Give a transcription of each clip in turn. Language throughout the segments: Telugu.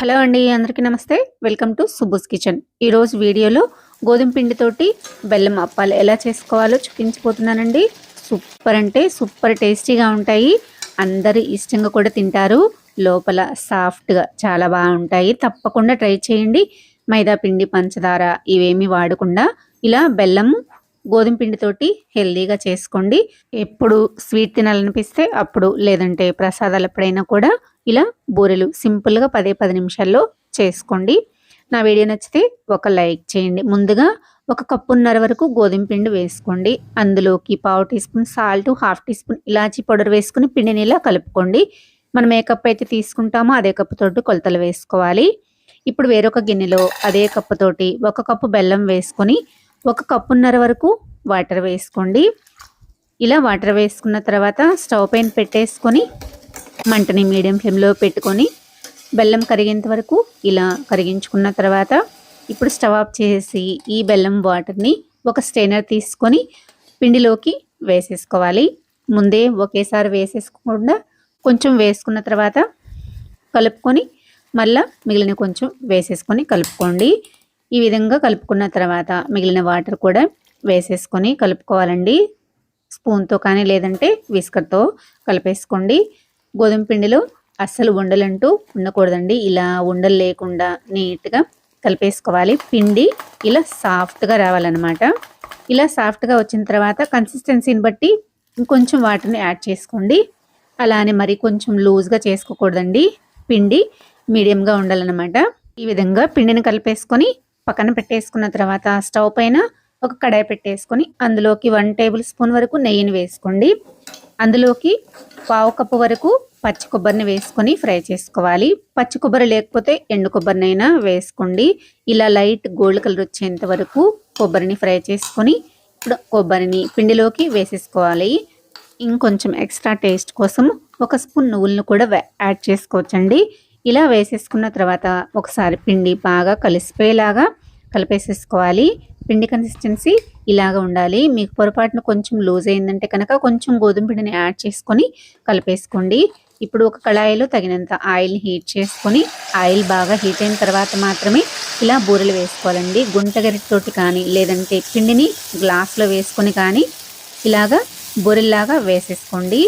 హలో అండి అందరికీ నమస్తే. Welcome to Subus kitchen. ఈరోజు వీడియోలో గోధుమ పిండితోటి బెల్లం అప్పాలు ఎలా చేసుకోవాలో చూపించిపోతున్నానండి సూపర్ అంటే సూపర్ టేస్టీగా ఉంటాయి. అందరు ఇష్టంగా కూడా తింటారు. లోపల సాఫ్ట్గా చాలా బాగుంటాయి. తప్పకుండా ట్రై చేయండి. మైదా పిండి పంచదార ఇవేమి వాడకుండా ఇలా బెల్లము గోధుమ పిండితోటి హెల్దీగా చేసుకోండి. ఎప్పుడు స్వీట్ తినాలనిపిస్తే అప్పుడు లేదంటే ప్రసాదాలు ఎప్పుడైనా కూడా ఇలా బూరెలు సింపుల్గా పదే పది నిమిషాల్లో చేసుకోండి. నా వీడియో నచ్చితే ఒక లైక్ చేయండి. ముందుగా ఒక కప్పున్నర వరకు గోధుమ పిండి వేసుకోండి. అందులోకి పావు teaspoon salt half teaspoon ఇలాచీ పౌడర్ వేసుకుని పిండిని ఇలా కలుపుకోండి. మనం ఏ కప్ అయితే తీసుకుంటామో అదే కప్పుతోటి కొలతలు వేసుకోవాలి. ఇప్పుడు వేరొక గిన్నెలో అదే కప్పుతోటి ఒక కప్పు బెల్లం వేసుకొని ఒక కప్పున్నర వరకు వాటర్ వేసుకోండి. ఇలా వాటర్ వేసుకున్న తర్వాత స్టవ్ పైన పెట్టేసుకొని మంటని మీడియం ఫ్లేమ్లో పెట్టుకొని బెల్లం కరిగేంత వరకు ఇలా కరిగించుకున్న తర్వాత ఇప్పుడు స్టవ్ ఆఫ్ చేసి ఈ బెల్లం వాటర్ని ఒక స్టెయినర్ తీసుకొని పిండిలోకి వేసేసుకోవాలి. ముందే ఒకేసారి వేసేసుకోకుండా కొంచెం వేసుకున్న తర్వాత కలుపుకొని మళ్ళీ మిగిలిన కొంచెం వేసేసుకొని కలుపుకోండి. ఈ విధంగా కలుపుకున్న తర్వాత మిగిలిన వాటర్ కూడా వేసేసుకొని కలుపుకోవాలండి. స్పూన్తో కానీ లేదంటే విస్కర్తో కలిపేసుకోండి. గోధుమ పిండిలో అస్సలు ఉండలంటూ ఉండకూడదండి. ఇలా ఉండలు లేకుండా నీట్గా కలిపేసుకోవాలి. పిండి ఇలా సాఫ్ట్గా రావాలన్నమాట. ఇలా సాఫ్ట్గా వచ్చిన తర్వాత కన్సిస్టెన్సీని బట్టి ఇంకొంచెం వాటర్ని యాడ్ చేసుకోండి. అలానే మరి కొంచెం లూజ్గా చేసుకోకూడదండి. పిండి మీడియంగా ఉండాలన్నమాట. ఈ విధంగా పిండిని కలిపేసుకొని పక్కన పెట్టేసుకున్న తర్వాత స్టవ్ పైన ఒక కడాయి పెట్టేసుకొని అందులోకి వన్ టేబుల్ స్పూన్ వరకు నెయ్యిని వేసుకోండి. అందులోకి పావు కప్పు వరకు పచ్చి కొబ్బరిని వేసుకొని ఫ్రై చేసుకోవాలి. పచ్చి కొబ్బరి లేకపోతే ఎండు కొబ్బరినైనా వేసుకోండి. ఇలా లైట్ గోల్డ్ కలర్ వచ్చేంత వరకు కొబ్బరిని ఫ్రై చేసుకొని ఇప్పుడు కొబ్బరిని పిండిలోకి వేసేసుకోవాలి. ఇంకొంచెం ఎక్స్ట్రా టేస్ట్ కోసం ఒక స్పూన్ నువ్వులను కూడా యాడ్ చేసుకోవచ్చండి. ఇలా వేసేసుకున్న తర్వాత ఒకసారి పిండి బాగా కలిసిపోయేలాగా కలిపేసేసుకోవాలి. పిండి కన్సిస్టెన్సీ ఇలాగ ఉండాలి. మీకు పొరపాటున కొంచెం లూజ్ అయిందంటే కనుక కొంచెం గోధుమ పిండిని యాడ్ చేసుకొని కలిపేసుకోండి. ఇప్పుడు ఒక కళాయిలో తగినంత ఆయిల్ హీట్ చేసుకొని ఆయిల్ బాగా హీట్ అయిన తర్వాత మాత్రమే ఇలా బూరెలు వేసుకోవాలండి. గుంటగరిటితోటి కానీ లేదంటే పిండిని గ్లాస్లో వేసుకొని కానీ ఇలాగా బూరెల్లాగా వేసేసుకోండి.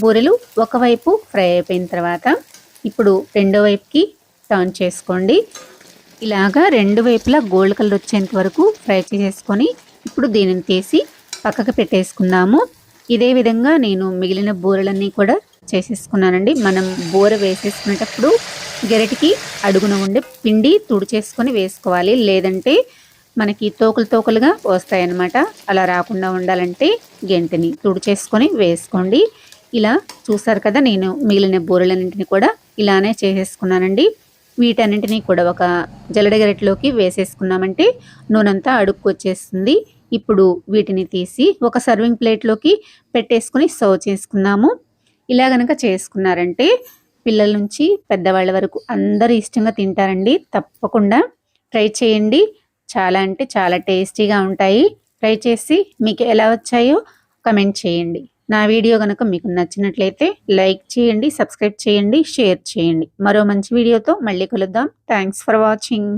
బూరెలు ఒకవైపు ఫ్రై అయిపోయిన తర్వాత ఇప్పుడు రెండో వైపుకి టర్న్ చేసుకోండి. ఇలాగా రెండు వైపులా గోల్డ్ కలర్ వచ్చేంత వరకు ఫ్రై చేసుకొని ఇప్పుడు దీనిని తీసి పక్కకు పెట్టేసుకుందాము. ఇదే విధంగా నేను మిగిలిన బూరెలన్నీ కూడా చేసేసుకున్నానండి. మనం బూర వేసేసుకునేటప్పుడు గెరటికి అడుగున ఉండే పిండి తుడిచేసుకొని వేసుకోవాలి. లేదంటే మనకి తోకలు తోకలుగా వస్తాయన్నమాట. అలా రాకుండా ఉండాలంటే గెంటిని తుడిచేసుకొని వేసుకోండి. ఇలా చూసారు కదా నేను మిగిలిన బూరలన్నింటినీ కూడా ఇలానే చేసేసుకున్నానండి. వీటన్నింటినీ కూడా ఒక జల్లడ గరిటలోకి వేసేసుకున్నామంటే నూనెంతా అడుక్కు వచ్చేస్తుంది. ఇప్పుడు వీటిని తీసి ఒక సర్వింగ్ ప్లేట్లోకి పెట్టేసుకుని సర్వ్ చేసుకున్నాము ఇలా గనక చేసుకున్నారంటే పిల్లల నుంచి పెద్దవాళ్ళ వరకు అందరూ ఇష్టంగా తింటారండి. తప్పకుండా ట్రై చేయండి. చాలా అంటే చాలా టేస్టీగా ఉంటాయి. ట్రై చేసి మీకు ఎలా వచ్చాయో కమెంట్ చేయండి. నా వీడియో కనుక మీకు నచ్చినట్లయితే లైక్ చేయండి సబ్స్క్రైబ్ చేయండి షేర్ చేయండి. మరో మంచి వీడియోతో మళ్ళీ కలుద్దాం. Thanks for watching